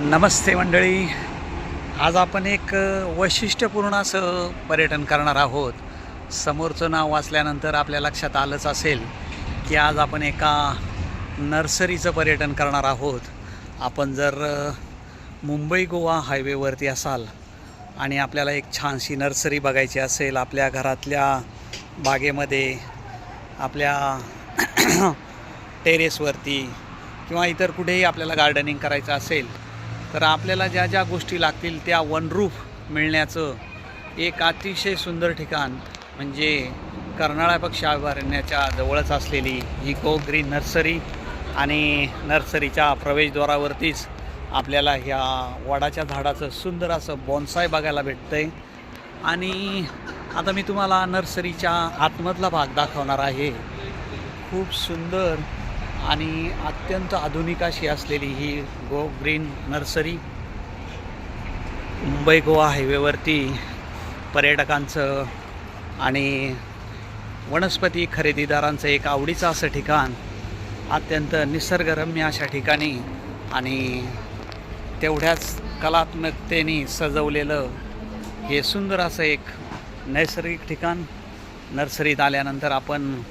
नमस्ते मंडळी. आज आपण एक वैशिष्ट्यपूर्ण असं पर्यटन करणार आहोत. समोरचं नाव वाचल्यानंतर आपल्या लक्षात आलंच असेल की आज आपण एका नर्सरीचं पर्यटन करणार आहोत. आपण जर मुंबई गोवा हायवेवरती असाल आणि आपल्याला एक छानशी नर्सरी बघायची असेल आपल्या घरातल्या बागेमध्ये आपल्या टेरेसवरती किंवा इतर कुठेही आपल्याला गार्डनिंग करायचं असेल तर आपल्याला ज्या ज्या गोष्टी लागतील त्या वनरूफ मिळण्याचं एक अतिशय सुंदर ठिकाण म्हणजे कर्नाळा पक्षी अभयारण्याच्या जवळच असलेली इको ग्रीन नर्सरी आणि नर्सरीच्या प्रवेशद्वारावरतीच आपल्याला ह्या वडाच्या झाडाचं सुंदर असं बॉन्साय बघायला भेटतं आहे आणि आता मी तुम्हाला नर्सरीच्या आतमधला भाग दाखवणार आहे. खूप सुंदर आणि अत्यंत आधुनिक अशी असलेली ही go green nursery Mumbai Goa हायवेवरती पर्यटकांचं आणि वनस्पती खरेदीदारांचं एक आवडीचं असं ठिकाण अत्यंत निसर्गरम्य अशा ठिकाणी आणि तेवढ्याच कलात्मकतेने सजवलेलं हे सुंदर असं एक नैसर्गिक ठिकाण. नर्सरीत आल्यानंतर आपण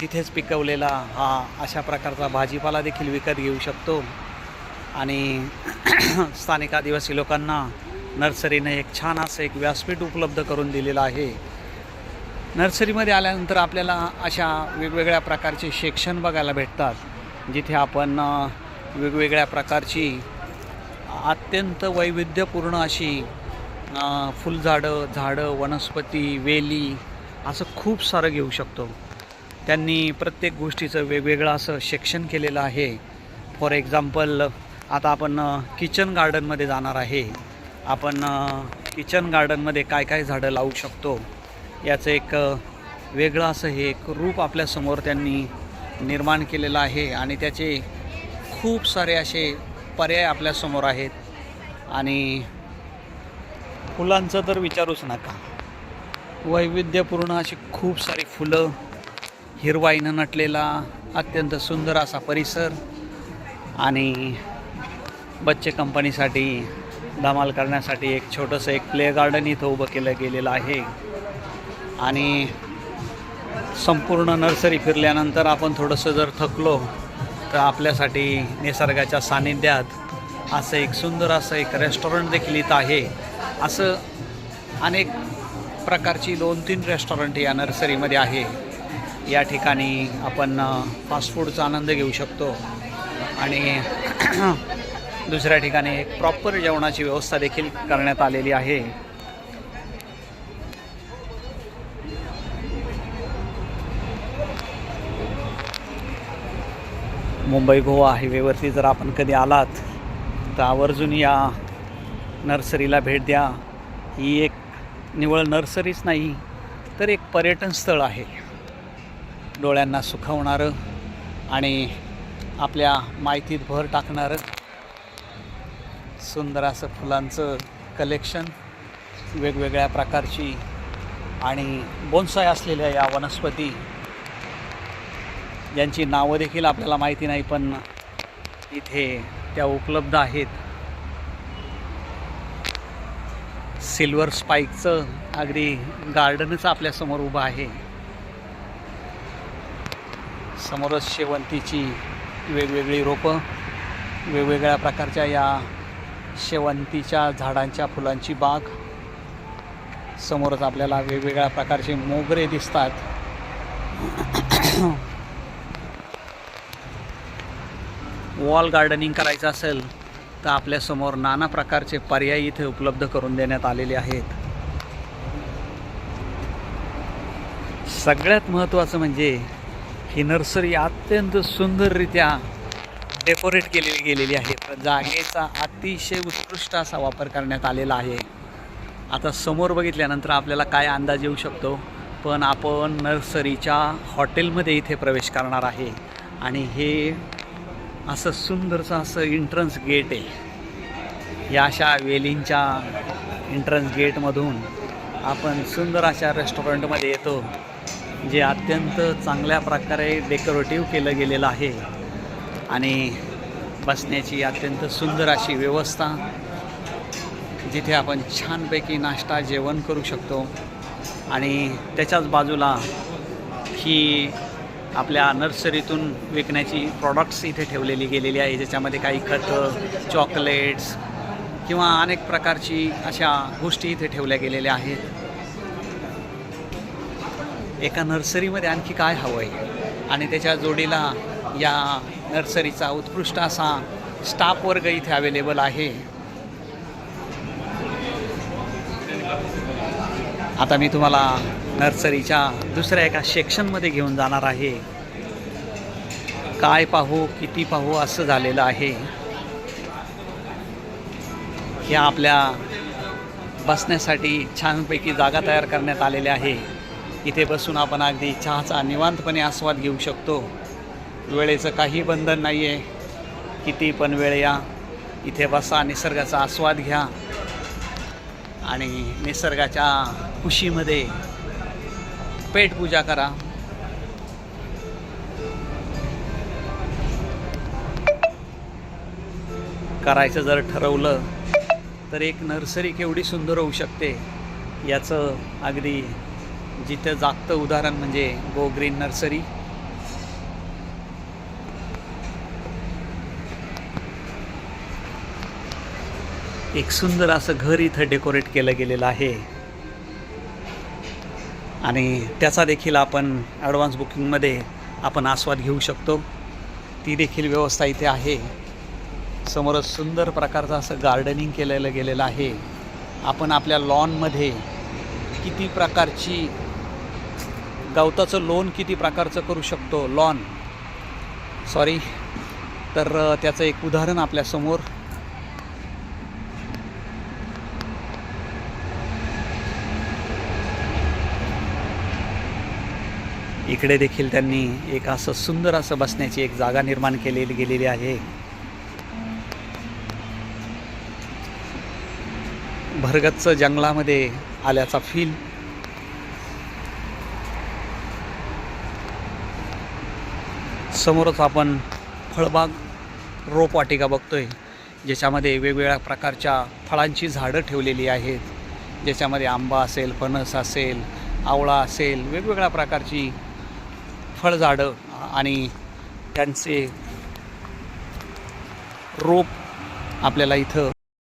तिथेच पिकवलेला हा अशा प्रकारचा भाजीपाला देखील विकत घेऊ शकतो. आणि स्थानिक आदिवासी लोकांना नर्सरीनं एक छान असं एक व्यासपीठ उपलब्ध करून दिलेलं आहे. नर्सरीमध्ये आल्यानंतर आपल्याला अशा वेगवेगळ्या प्रकारचे सेक्शन बघायला भेटतात जिथे आपण वेगवेगळ्या प्रकारची अत्यंत वैविध्यपूर्ण अशी फुलझाडं झाडं वनस्पती वेली असं खूप सारं घेऊ शकतो. त्यांनी प्रत्येक गोष्टीचं वेगवेगळं असं सेक्शन केलेलं आहे. फॉर एक्झाम्पल आता आपण किचन गार्डनमध्ये जाणार आहे. आपण किचन गार्डनमध्ये काय काय झाडं लावू शकतो? याचं एक वेगळं असं हे एक रूप आपल्यासमोर त्यांनी निर्माण केलेलं आहे आणि त्याचे खूप सारे असे पर्याय आपल्यासमोर आहेत. आणि फुलांचं तर विचारूच नका. वैविध्यपूर्ण अशी खूप सारी फुलं हिरवाईनं नटलेला अत्यंत सुंदर असा परिसर आणि बच्चे कंपनीसाठी धमाल करण्यासाठी एक छोटंसं एक प्ले गार्डन इथं उभं केलं गेलेलं आहे. आणि संपूर्ण नर्सरी फिरल्यानंतर आपण थोडंसं जर थकलो तर आपल्यासाठी निसर्गाच्या सानिध्यात असं एक सुंदर असं एक रेस्टॉरंट देखील इथं आहे. असं अनेक प्रकारची दोन तीन रेस्टॉरंट या नर्सरीमध्ये आहे. या ठिकाणी आपण फास्ट फूडचा आनंद घेऊ शकतो. आणि दुसऱ्या ठिकाणी एक प्रॉपर जेवणाची व्यवस्था देखील करण्यात आलेली आहे. मुंबई गोवा हायवेवरती जर आपण कधी आलात तर आवर्जून या नर्सरीला भेट द्या. ही एक निवळ नर्सरीच नाही तर एक पर्यटन स्थळ आहे. डोळ्यांना सुखावणारं आणि आपल्या माहितीत भर टाकणारं सुंदर असं फुलांचं कलेक्शन वेगवेगळ्या प्रकारची आणि बोन्साय असलेल्या या वनस्पती ज्यांची नावं देखील आपल्याला माहिती नाही पण इथे त्या उपलब्ध आहेत. सिल्वर स्पाईकचं अगदी गार्डनच आपल्यासमोर उभं आहे. समोरच शेवंतीची वेगवेगळी रोपं वेगवेगळ्या प्रकारच्या या शेवंतीच्या झाडांच्या फुलांची बाग. समोरच आपल्याला वेगवेगळ्या प्रकारचे मोगरे दिसतात. वॉल गार्डनिंग करायचं असेल तर आपल्यासमोर नाना प्रकारचे पर्याय इथे उपलब्ध करून देण्यात आलेले आहेत. सगळ्यात महत्त्वाचं म्हणजे ही नर्सरी अत्यंत सुंदररित्या डेकोरेट केलेली गेलेली आहे. जागेचा अतिशय उत्कृष्ट असा वापर करण्यात आलेला आहे. आता समोर बघितल्यानंतर आपल्याला काय अंदाज येऊ शकतो? पण आपण नर्सरीच्या हॉटेलमध्ये इथे प्रवेश करणार आहे. आणि हे असं सुंदरचं असं एंट्रन्स गेट आहे. या अशा वेलींच्या एंट्रन्स गेटमधून आपण सुंदर अशा रेस्टॉरंटमध्ये येतो. जे अत्यंत चांगल्या प्रकारे डेकोरेटिव्ह केलं गेलेलं आहे आणि बसण्याची अत्यंत सुंदर अशी व्यवस्था जिथे आपण छानपैकी नाश्ता जेवण करू शकतो. आणि त्याच्याच बाजूला ही आपल्या नर्सरीतून विकण्याची प्रॉडक्ट्स इथे ठेवलेली गेलेली आहे ज्याच्यामध्ये काही खतं चॉकलेट्स किंवा अनेक प्रकारची अशा गोष्टी इथे ठेवल्या गेलेल्या आहेत. एका नर्सरीमध्ये आणखी काय हवं आहे? आणि त्याच्या जोडीला या नर्सरीचा उत्कृष्ट असा स्टाफ वर्ग इथे अवेलेबल आहे. आता मी तुम्हाला नर्सरीच्या दुसऱ्या एका सेक्शनमध्ये घेऊन जाणार आहे. काय पाहू किती पाहू असं झालेलं आहे. ह्या आपल्या बसण्यासाठी छानपैकी जागा तयार करण्यात आलेल्या आहे. इथे बसून आपण अगदी चहाचा निवांतपणे आस्वाद घेऊ शकतो. वेळेचं काही बंधन नाही आहे किती पण वेळ या. इथे बसा निसर्गाचा आस्वाद घ्या. आणि निसर्गाच्या खुशीमध्ये पेटपूजा करा. करायचं जर ठरवलं तर एक नर्सरी केवढी सुंदर होऊ शकते याचं अगदी जिथं जागतं उदाहरण म्हणजे गो ग्रीन नर्सरी एक सुंदर असं घर इथं डेकोरेट केलं गेलेलं आहे. आणि त्याचा देखील आपण ॲडव्हान्स बुकिंगमध्ये आपण आस्वाद घेऊ शकतो. ती देखील व्यवस्था इथे आहे. समोरच सुंदर प्रकारचं असं गार्डनिंग केलेलं गेलेलं आहे. आपण आपल्या लॉनमध्ये किती प्रकारची गवताचं लोन किती प्रकारचं करू शकतो? लॉन. सॉरी तर त्याचं एक उदाहरण आपल्यासमोर. इकडे देखील त्यांनी एक असं सुंदर असं बसण्याची एक जागा निर्माण केलेली गेलेली आहे. भरगतचं जंगलामध्ये आल्याचा फील समोरच आपण फळबाग रोपवाटिका बघतोय ज्याच्यामध्ये वेगवेगळ्या प्रकारच्या फळांची झाडं ठेवलेली आहेत. ज्याच्यामध्ये आंबा असेल फणस असेल आवळा असेल वेगवेगळ्या प्रकारची फळझाडं आणि त्यांचे रोप आपल्याला इथं